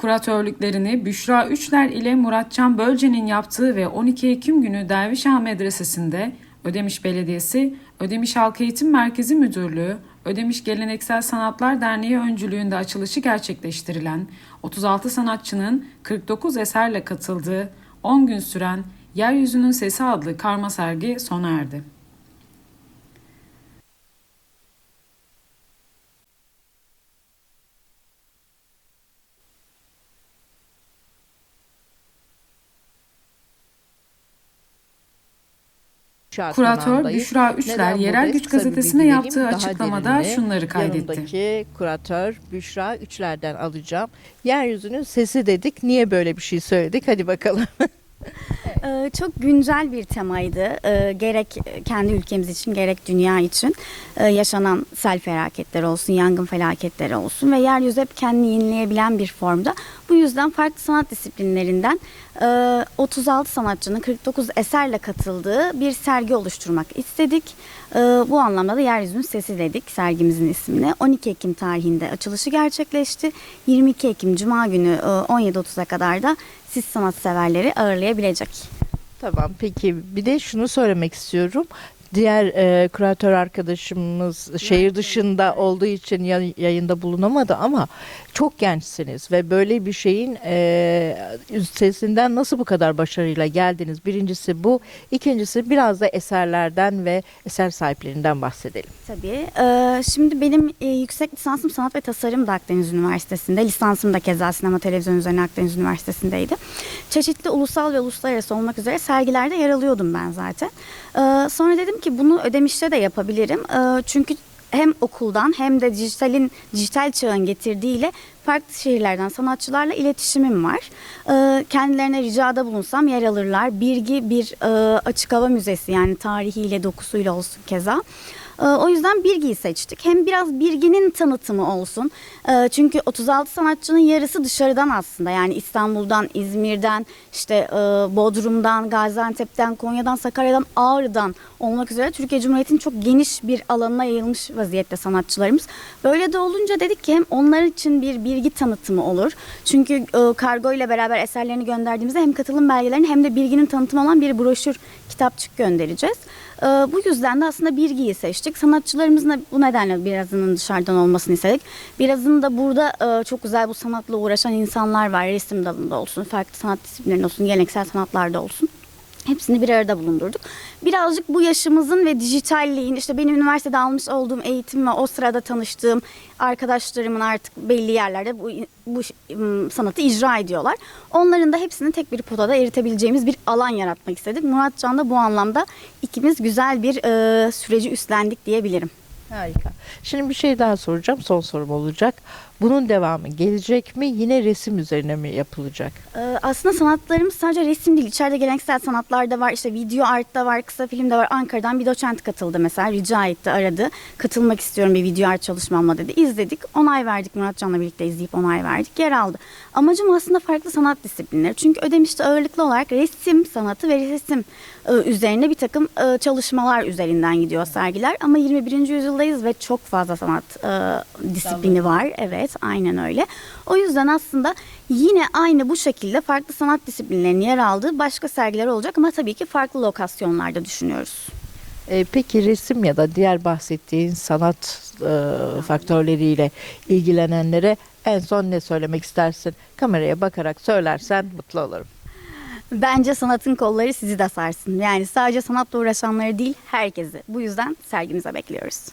Kuratörlüklerini Büşra Üçler ile Muratcan Bölce'nin yaptığı ve 12 Ekim günü Dervişağa Medresesi'nde Ödemiş Belediyesi, Ödemiş Halk Eğitim Merkezi Müdürlüğü, Ödemiş Geleneksel Sanatlar Derneği öncülüğünde açılışı gerçekleştirilen 36 sanatçının 49 eserle katıldığı 10 gün süren Yeryüzünün Sesi adlı karma sergi sona erdi. Kuratör. Büşra Üçler Neden Yerel? Güç Gazetesi'ne yaptığı açıklamada şunları kaydetti. Yanımdaki kuratör Büşra Üçler'den alacağım. Yeryüzünün sesi dedik. Niye böyle bir şey söyledik? Hadi bakalım. Ee, Çok güncel bir temaydı. Ee, Gerek kendi ülkemiz için gerek dünya için Ee, yaşanan sel felaketleri olsun, yangın felaketleri olsun ve yeryüzü hep kendini yenileyebilen bir formda. Bu yüzden farklı sanat disiplinlerinden e, 36 sanatçının 49 eserle katıldığı bir sergi oluşturmak istedik. Ee, Bu anlamda da Yeryüzünün Sesi dedik sergimizin ismini. 12 Ekim tarihinde açılışı gerçekleşti. 22 Ekim Cuma günü e, 17.30'a kadar da siz sanatseverleri ağırlayabilecek. tamam peki bir de şunu söylemek istiyorum. Diğer e, kuratör arkadaşımız şehir dışında olduğu için ya- yayında bulunamadı ama çok gençsiniz ve böyle bir şeyin e, üstesinden nasıl bu kadar başarıyla geldiniz? Birincisi bu. İkincisi biraz da eserlerden ve eser sahiplerinden bahsedelim. Tabii. Ee, şimdi benim e, yüksek lisansım sanat ve tasarım da Akdeniz Üniversitesi'nde. Lisansım da keza sinema televizyon üzerine Akdeniz Üniversitesi'ndeydi. Çeşitli ulusal ve uluslararası olmak üzere sergilerde yer alıyordum ben zaten. Ee, sonra dedim ki bunu ödemişte de yapabilirim. Ee, çünkü hem okuldan hem de dijitalin dijital çağın getirdiğiyle farklı şehirlerden sanatçılarla iletişimim var. Ee, kendilerine ricada bulunsam yer alırlar. Birgi bir e, açık hava müzesi yani tarihiyle dokusuyla olsun keza. Ee, O yüzden Birgi'yi seçtik. Hem biraz Birgi'nin tanıtımı olsun. Ee, Çünkü 36 sanatçının yarısı dışarıdan aslında. Yani İstanbul'dan, İzmir'den, işte e, Bodrum'dan, Gaziantep'ten, Konya'dan, Sakarya'dan, Ağrı'dan olmak üzere Türkiye Cumhuriyeti'nin çok geniş bir alanına yayılmış vaziyette sanatçılarımız. Böyle de olunca dedik ki hem onlar için bir bilgi tanıtımı olur. Çünkü e, kargo ile beraber eserlerini gönderdiğimizde hem katılım belgelerini hem de bilginin tanıtımı olan bir broşür, kitapçık göndereceğiz. Ee, Bu yüzden de aslında Birgi'yi seçtik. Sanatçılarımızın da bu nedenle birazının dışarıdan olmasını istedik. Birazının da burada e, çok güzel bu sanatla uğraşan insanlar var. Resim dalında olsun, farklı sanat disiplinlerinde olsun, geleneksel sanatlarda olsun. Hepsini bir arada bulundurduk. Birazcık bu yaşımızın ve dijitalliğin, işte benim üniversitede almış olduğum eğitim ve o sırada tanıştığım arkadaşlarımın artık belli yerlerde bu, bu sanatı icra ediyorlar. Onların da hepsini tek bir potada eritebileceğimiz bir alan yaratmak istedik. Muratcan da bu anlamda ikimiz güzel bir e, süreci üstlendik diyebilirim. Harika. Şimdi bir şey daha soracağım. Son sorum olacak. Bunun devamı gelecek mi? Yine resim üzerine mi yapılacak? Ee, Aslında sanatlarımız sadece resim değil. İçeride geleneksel sanatlar da var. işte video art da var, kısa film de var. Ankara'dan bir doçent katıldı mesela. Rica etti, aradı. Katılmak istiyorum bir video art çalışmamla dedi. İzledik. Onay verdik. Muratcan'la birlikte izleyip onay verdik. Yer aldı. Amacım aslında farklı sanat disiplinleri. Çünkü Ödemiş'te ağırlıklı olarak resim sanatı ve resim e, üzerine bir takım e, çalışmalar üzerinden gidiyor sergiler. Ama 21. yüzyıldayız ve çok fazla sanat e, disiplini var. Evet, aynen öyle. O yüzden aslında yine aynı bu şekilde farklı sanat disiplinlerinin yer aldığı başka sergiler olacak ama tabii ki farklı lokasyonlarda düşünüyoruz. Ee, peki resim ya da diğer bahsettiğin sanat e, faktörleriyle ilgilenenlere en son ne söylemek istersin? Kameraya bakarak söylersen mutlu olurum. Bence sanatın kolları sizi de sarsın. Yani sadece sanatla uğraşanları değil herkesi. Bu yüzden sergimize bekliyoruz.